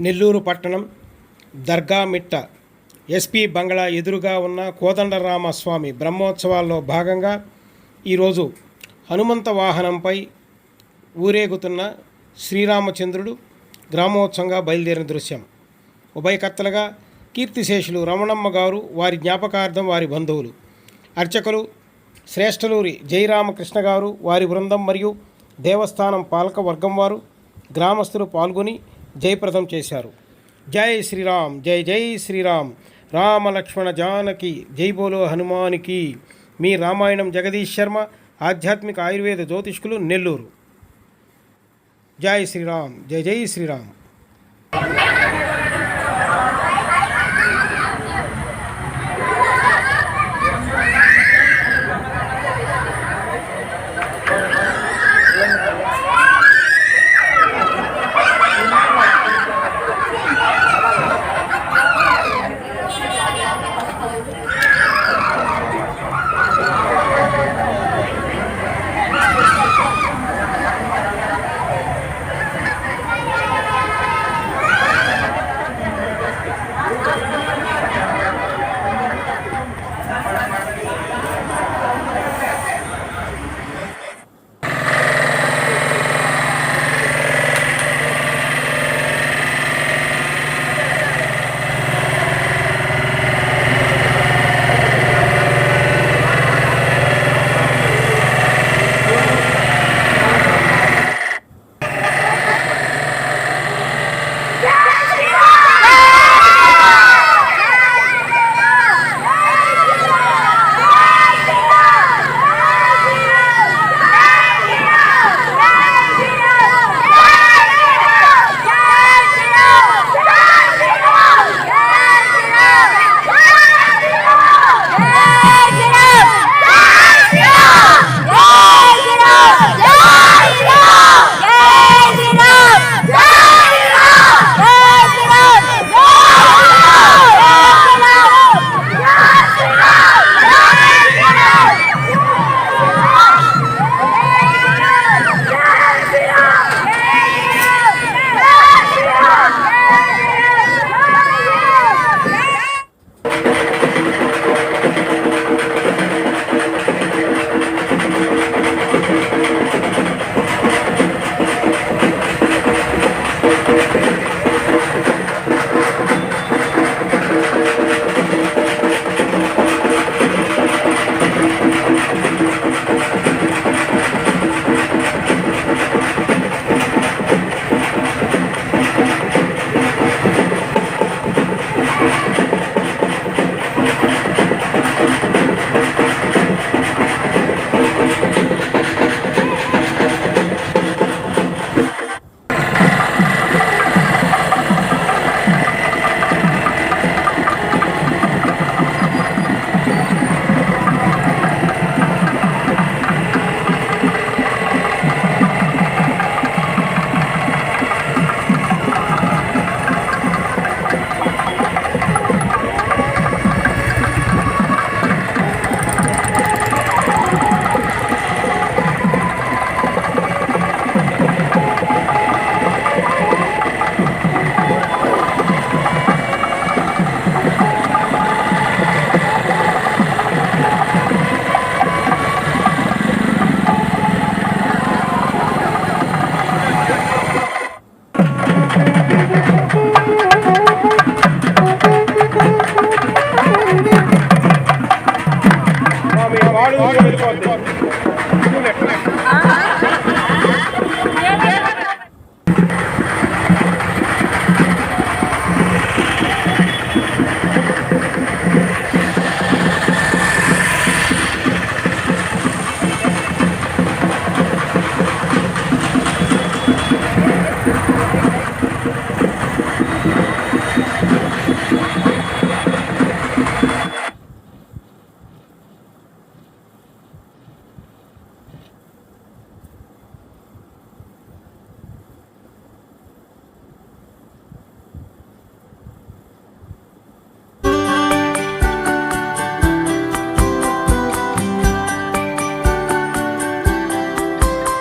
నెల్లూరు పట్టణం దర్గామిట్ట. ఎస్పీ బంగ్లా ఎదురుగా ఉన్న కోదండరామస్వామి బ్రహ్మోత్సవాల్లో భాగంగా ఈరోజు హనుమంత వాహనంపై ఊరేగుతున్న శ్రీరామచంద్రుడు గ్రామోత్సవంగా బయలుదేరిన దృశ్యం. ఉభయకర్తలుగా కీర్తిశేషులు రమణమ్మ గారు వారి జ్ఞాపకార్థం వారి బంధువులు. అర్చకులు శ్రేష్టలూరి జయరామకృష్ణ గారు వారి బృందం మరియు దేవస్థానం పాలక వర్గం వారు గ్రామస్తులు పాల్గొని జయప్రదం చేశారు. జై శ్రీరామ్ జై జై శ్రీరామ్. రామలక్ష్మణ జానకి జై బోలో హనుమానికి. మీ రామాయణం జగదీష్ శర్మ ఆధ్యాత్మిక ఆయుర్వేద జ్యోతిష్కులు నెల్లూరు. జై శ్రీరామ్ జై జై శ్రీరామ్.